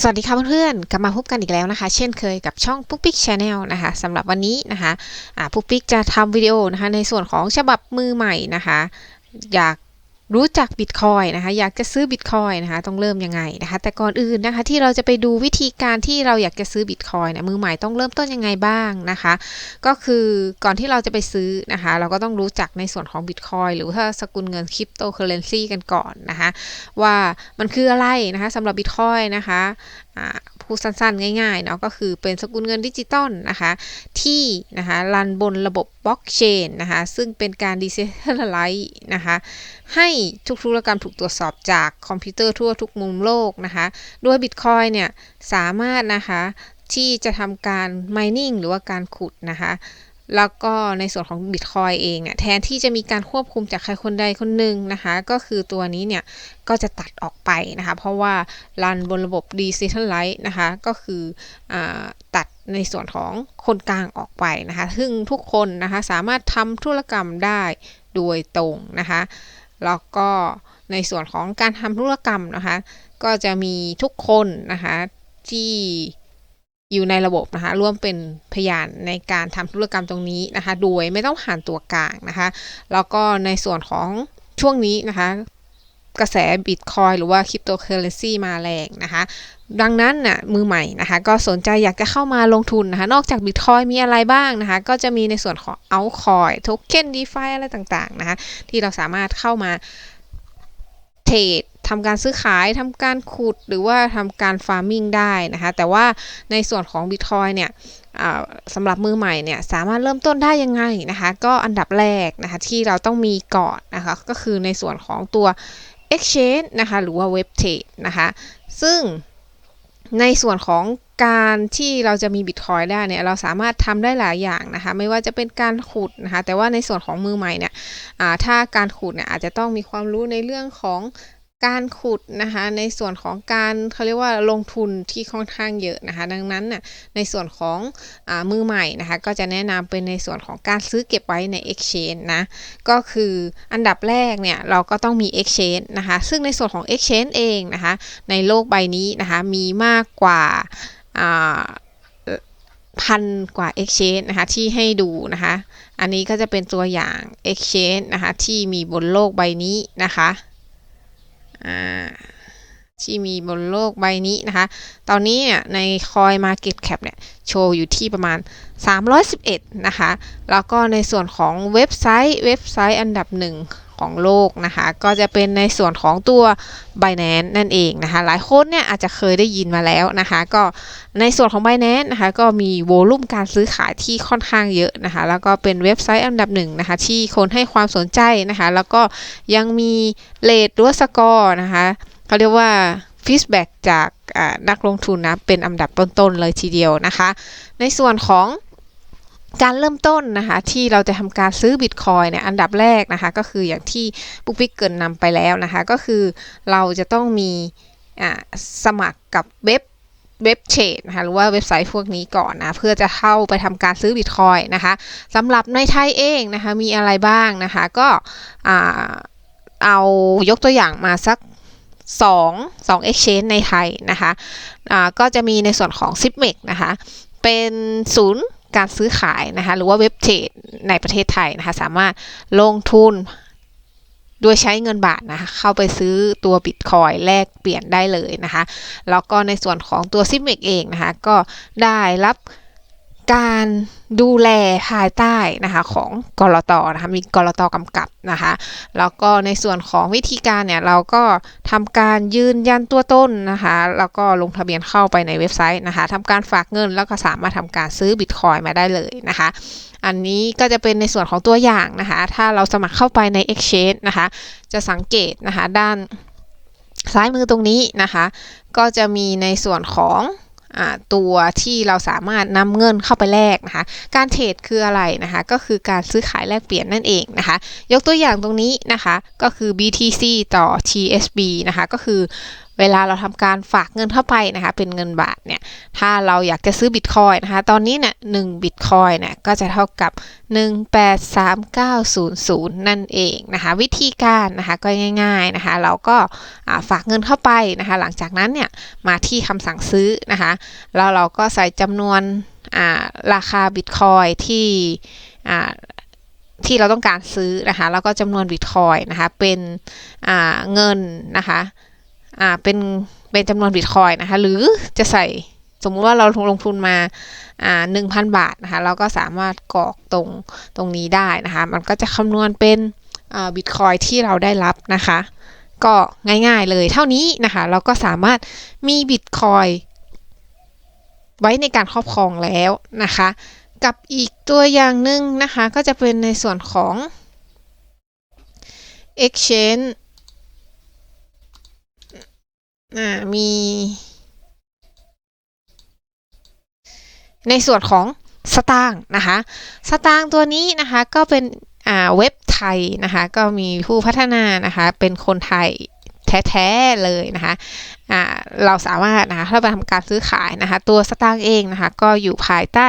สวัสดีค่ะเพื่อนๆ กลับมาพบกันอีกแล้วนะคะ เช่นเคยกับช่องปุ๊กปิ๊กชาแนลนะคะสำหรับวันนี้นะคะปุ๊กปิ๊กจะทำวิดีโอนะคะในส่วนของฉบับมือใหม่นะคะ อยาก รู้จักบิตคอยนะคะอยากจะซื้อบิตคอยนะคะต้องเริ่มยังไงนะคะแต่ก่อนอื่นนะคะที่เราจะไปดูวิธีการที่เราอยากจะซื้อบิตคอยนี่ยมือใหม่ต้องเริ่มต้นยังไงบ้างนะคะ ก็คือก่อนที่เราจะไปซื้อนะคะเราก็ต้องรู้จักในส่วนของบิตคอยหรือว่าสกุลเงินคริปโตเคอเรนซีกันก่อนนะคะว่ามันคืออะไรนะคะสำหรับบิตคอยนะคะ พูดสั้นๆ ง่ายๆเนาะก็คือเป็นสกุลเงินดิจิตอลนะคะที่นะคะรันบนระบบบล็อกเชนนะคะซึ่งเป็นการดิเซทัลไลท์นะคะให้ทุกธุรกรรมถูกตรวจสอบจากคอมพิวเตอร์ทั่วทุกมุมโลกนะคะด้วยบิตคอยเนี่ยสามารถนะคะที่จะทำการ mining หรือว่าการขุดนะคะ แล้วก็ในส่วนของ Bitcoin เองเนี่ยแทนที่จะมีการควบคุมจากใครคนใดคนหนึ่งนะคะ ก็คือตัวนี้เนี่ย ก็จะตัดออกไปนะคะ เพราะว่ารันบนระบบ Decentralized นะคะ ก็คืออตัดในส่วนของคนกลางออกไปนะคะ ซึ่งทุกคนนะคะสามารถทำธุรกรรมได้โดยตรงนะคะ แล้วก็ในส่วนของการทำธุรกรรมนะคะ ก็จะมีทุกคนนะคะที่ อยู่ในระบบนะคะ ร่วมเป็นพยานในการทำธุรกรรมตรงนี้นะคะ โดยไม่ต้องผ่านตัวกลางนะคะ แล้วก็ในส่วนของช่วงนี้นะคะ กระแสบิตคอยหรือว่าคริปโตเคอเรนซีมาแรงนะคะ ดังนั้นน่ะมือใหม่นะคะ ก็สนใจอยากจะเข้ามาลงทุนนะคะ นอกจากบิตคอยมีอะไรบ้างนะคะ ก็จะมีในส่วนของเอาคอยโทเค็นดีฟาอะไรต่างๆนะคะ ที่เราสามารถเข้ามาเทรด ทำการซื้อขายทำการขุดหรือว่าทำการฟาร์มิงได้นะคะ แต่ว่าในส่วนของบิตคอยเนี่ยสำหรับมือใหม่เนี่ยสามารถเริ่มต้นได้ยังไงนะคะ ก็อันดับแรกนะคะที่เราต้องมีก่อนนะคะก็คือในส่วนของตัว Exchange นะคะหรือว่าเว็บเทรดนะคะซึ่งในส่วนของการที่เราจะมีบิตคอยได้เนี่ยเราสามารถทำได้หลายอย่างนะคะไม่ว่าจะเป็นการขุดนะคะแต่ว่าในส่วนของมือใหม่เนี่ยถ้าการขุดเนี่ยอาจจะต้องมีความรู้ในเรื่องของ การขุดนะคะในส่วนของการเขาเรียกว่าลงทุนที่ค่อนข้างเยอะนะคะดังนั้นน่ะในส่วนของอมือใหม่นะคะก็จะแนะนำเป็นในส่วนของการซื้อเก็บไว้ใน Exchange นะก็คืออันดับแรกเนี่ยเราก็ต้องมี Exchange นะคะซึ่งในส่วนของ Exchange เองนะคะในโลกใบนี้นะคะมีมากกว่าพันกว่า Exchange นะคะที่ให้ดูนะคะอันนี้ก็จะเป็นตัวอย่าง Exchange นะคะที่มีบนโลกใบนี้นะคะ ที่มีบนโลกใบนี้นะคะ ตอนนี้เนี่ยในคอยมาเก็ตแคปเนี่ยโชว์อยู่ที่ประมาณ 311 นะคะ แล้วก็ในส่วนของเว็บไซต์เว็บไซต์อันดับหนึ่ง ของโลกนะคะ ก็จะเป็นในส่วนของตัว Binance นั่นเองนะคะ หลายคนเนี่ยอาจจะเคยได้ยินมาแล้วนะคะ ก็ในส่วนของ Binance นะคะ ก็มีโวลุ่มการซื้อขายที่ค่อนข้างเยอะนะคะ แล้วก็เป็นเว็บไซต์อันดับหนึ่งนะคะ ที่คนให้ความสนใจนะคะ แล้วก็ยังมีเลทหรือสกอร์นะคะเขาเรียกว่าฟีดแบ็จากนักลงทุนนะเป็นอันดับต้นๆเลยทีเดียวนะคะ ในส่วนของ การเริ่มต้นนะคะที่เราจะทำการซื้อบิตคอยเนี่ยอันดับแรกนะคะก็คืออย่างที่ปุ๊กปิ๊กเกินนำไปแล้วนะคะก็คือเราจะต้องมีสมัครกับเว็บเว็บเชดนะคะหรือว่าเว็บไซต์พวกนี้ก่อนนะเพื่อจะเข้าไปทำการซื้อบิตคอยนะคะสำหรับในไทยเองนะคะมีอะไรบ้างนะคะก็เอายกตัวอย่างมาสัก2 2 exchange ในไทยนะคะะก็จะมีในส่วนของ s i p m e x นะคะเป็นศูนย์ การซื้อขายนะคะหรือว่าเว็บเทรดในประเทศไทยนะคะสามารถลงทุนโดยใช้เงินบาทนะคะเข้าไปซื้อตัวบิตคอยแลกเปลี่ยนได้เลยนะคะแล้วก็ในส่วนของตัวซิมเมกเองนะคะก็ได้รับ การดูแลภายใต้นะคะของกรตนะคะมีกรตกำกับนะคะแล้วก็ในส่วนของวิธีการเนี่ยเราก็ทำการยืนยันตัวตนนะคะแล้วก็ลงทะเบียนเข้าไปในเว็บไซต์นะคะทำการฝากเงินแล้วก็สามารถทำการซื้อบิตคอยมาได้เลยนะคะอันนี้ก็จะเป็นในส่วนของตัวอย่างนะคะถ้าเราสมัครเข้าไปใน Exchange นะคะจะสังเกตนะคะด้านซ้ายมือตรงนี้นะคะก็จะมีในส่วนของ ตัวที่เราสามารถนำเงินเข้าไปแลกนะคะ การเทรดคืออะไรนะคะ ก็คือการซื้อขายแลกเปลี่ยนนั่นเองนะคะ ยกตัวอย่างตรงนี้นะคะ ก็คือ BTC ต่อ TSB นะคะ ก็คือ เวลาเราทำการฝากเงินเข้าไปนะคะ เป็นเงินบาทเนี่ย ถ้าเราอยากจะซื้อบิตคอยนะคะ ตอนนี้เนี่ยหนึ่งบิตคอยเนี่ยก็จะเท่ากับ 183900 นั่นเองนะคะ วิธีการนะคะก็ง่าย ๆนะคะ เราก็ฝากเงินเข้าไปนะคะ หลังจากนั้นเนี่ยมาที่คำสั่งซื้อนะคะ แล้วเราก็ใส่จำนวนราคาบิตคอยที่ที่เราต้องการซื้อนะคะ แล้วก็จำนวนบิตคอยนะคะ เป็นเงินนะคะ อ่าเป็นเป็นจำนวนบิตคอยนะคะ หรือจะใส่สมมุติว่าเราลงทุนมาอ่าหนึ่งพันบาทนะคะ เราก็สามารถกรอกตรงตรงนี้ได้นะคะ มันก็จะคำนวณเป็นอ่าบิตคอยที่เราได้รับนะคะ ก็ง่ายๆเลยเท่านี้นะคะ เราก็สามารถมีบิตคอยไว้ในการครอบครองแล้วนะคะ กับอีกตัวอย่างหนึ่งนะคะ ก็จะเป็นในส่วนของ exchange อ่ามี ในส่วนของสตางค์นะคะ สตางค์ตัวนี้นะคะก็เป็นอ่าเว็บไทยนะคะ ก็มีผู้พัฒนานะคะ เป็นคนไทยแท้ๆเลยนะคะอ่าเราสามารถนะคะถ้าไปทำการซื้อขายนะคะ ตัวสตางค์เองนะคะ ก็อยู่ภายใต้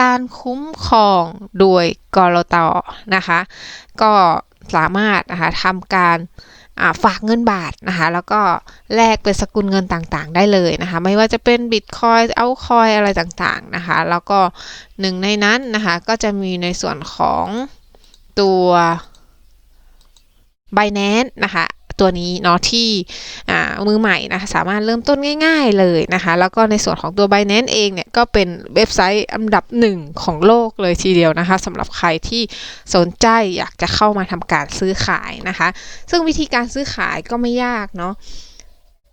การคุ้มครองโดยกรตนะคะ ก็สามารถนะคะทำการ ฝากเงินบาทนะคะแล้วก็แลกเป็นสกุลเงินต่างๆ ได้เลยนะคะไม่ว่าจะเป็นบิตคอยเอาคอยอะไรต่างๆนะคะแล้วก็หนึ่งในนั้นนะคะก็จะมีในส่วนของตัว Binance นะคะ ตัวนี้เนาะที่มือใหม่นะคะสามารถเริ่มต้นง่าย ๆเลยนะคะ แล้วก็ในส่วนของตัว Binance เองเนี่ยก็เป็นเว็บไซต์อันดับหนึ่งของโลกเลยทีเดียวนะคะสำหรับใครที่สนใจอยากจะเข้ามาทำการซื้อขายนะคะ ซึ่งวิธีการซื้อขายก็ไม่ยากเนาะ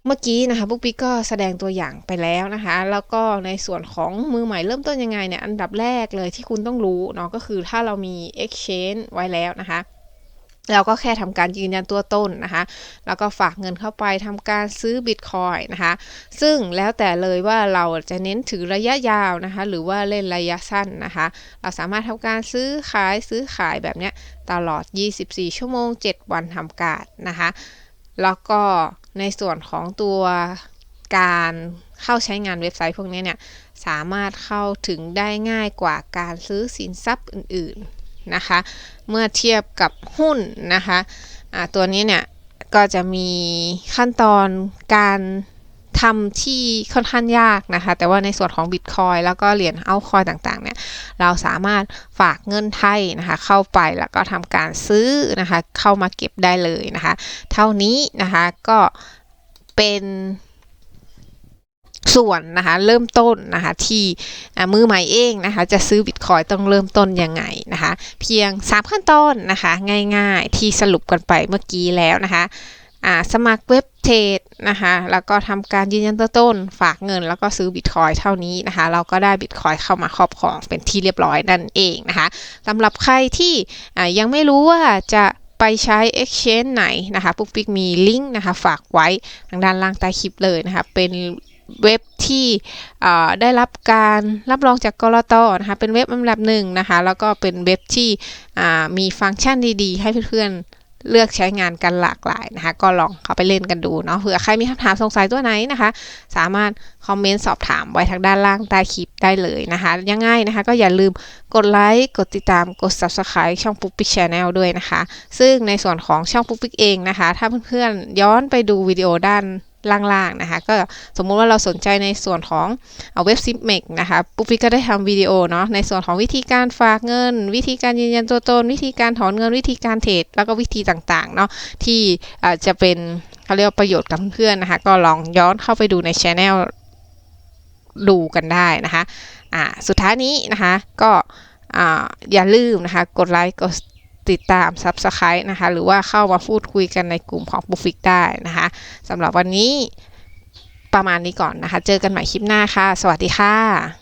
เมื่อกี้นะคะปุ๊กปิ๊กก็แสดงตัวอย่างไปแล้วนะคะ แล้วก็ในส่วนของมือใหม่เริ่มต้นยังไงเนี่ยอันดับแรกเลยที่คุณต้องรู้เนาะก็คือถ้าเรามี exchange ไว้แล้วนะคะ เราก็แค่ทำการยืนยันตัวตนนะคะ แล้วก็ฝากเงินเข้าไปทำการซื้อบิตคอยนะคะ ซึ่งแล้วแต่เลยว่าเราจะเน้นถือระยะยาวนะคะ หรือว่าเล่นระยะสั้นนะคะ เราสามารถทำการซื้อขายซื้อขายแบบเนี้ยตลอด 24 ชั่วโมง 7 วันทำการนะคะ แล้วก็ในส่วนของตัวการเข้าใช้งานเว็บไซต์พวกนี้เนี่ย สามารถเข้าถึงได้ง่ายกว่าการซื้อสินทรัพย์อื่นๆ นะคะ เมื่อเทียบกับหุ้นนะคะะตัวนี้เนี่ยก็จะมีขั้นตอนการทำที่ค่อนข้างยากนะคะ แต่ว่าในส่วนของ Bitcoin แล้วก็เหรียญเอาคอยต่างๆเนี่ย เราสามารถฝากเงินไทยนะคะ เข้าไปแล้วก็ทำการซื้อนะคะ เข้ามาเก็บได้เลยนะคะ เท่านี้นะคะก็เป็น ส่วนนะคะเริ่มต้นนะคะที่มือใหม่เองนะคะจะซื้อบิตคอยต้องเริ่มต้นยังไงนะคะเพียง 3 ขั้นตอนนะคะง่ายๆที่สรุปกันไปเมื่อกี้แล้วนะคะสมัครเว็บเทรดนะคะแล้วก็ทำการยืนยันตัวต้น ฝากเงิน แล้วก็ซื้อบิตคอยเท่านี้นะคะ เราก็ได้บิตคอยเข้ามาครอบครองเป็นที่เรียบร้อยนั่นเองนะคะสำหรับใครที่ยังไม่รู้ว่าจะไปใช้ exchange ไหนนะคะ ปุ๊กปิ๊กมีลิงก์นะคะ ฝากไว้ทางด้านล่างใต้คลิปเลยนะคะ เป็น เว็บที่ได้รับการรับรองจากกรตนะคะเป็นเว็บอันดับหนึ่งนะคะแล้วก็เป็นเว็บที่มีฟังก์ชันดีๆ ให้เพื่อนๆเลือกใช้งานกันหลากหลายนะคะก็ลองเข้าไปเล่นกันดูเนาะเผื่อใครมีคำถามสงสัยตัวไหนนะคะ สามารถคอมเมนต์สอบถามไว้ทางด้านล่างใต้คลิปได้เลยนะคะยังไงนะคะก็อย่าลืมกดไลค์กดติดตามกด subscribe ช่องปุ๊กปิ๊กชาแนลด้วยนะคะ ซึ่งในส่วนของช่องปุ๊กปิ๊กเองนะคะ ถ้าเพื่อนๆย้อนไปดูวิดีโอด้าน ล่างๆนะคะ ก็สมมุติว่าเราสนใจในส่วนของเว็บซิปเมกนะคะปุ๊บปิ๊กก็ได้ทำวิดีโอเนาะในส่วนของวิธีการฝากเงิน วิธีการยืนยันตัวตน วิธีการถอนเงินวิธีการเทรดแล้วก็วิธีต่างๆเนาะที่จะเป็นเขาเรียกว่าประโยชน์กับเพื่อนๆนะคะ ก็ลองย้อนเข้าไปดูในช anel ดูกันได้นะคะอ่าสุดท้ายนี้นะคะก็อย่าลืมนะคะ กดไลค์กด ติดตาม Subscribe นะคะ หรือว่าเข้ามาพูดคุยกันในกลุ่มของบุฟิกได้นะคะสำหรับวันนี้ประมาณนี้ก่อนนะคะ เจอกันใหม่คลิปหน้าค่ะ สวัสดีค่ะ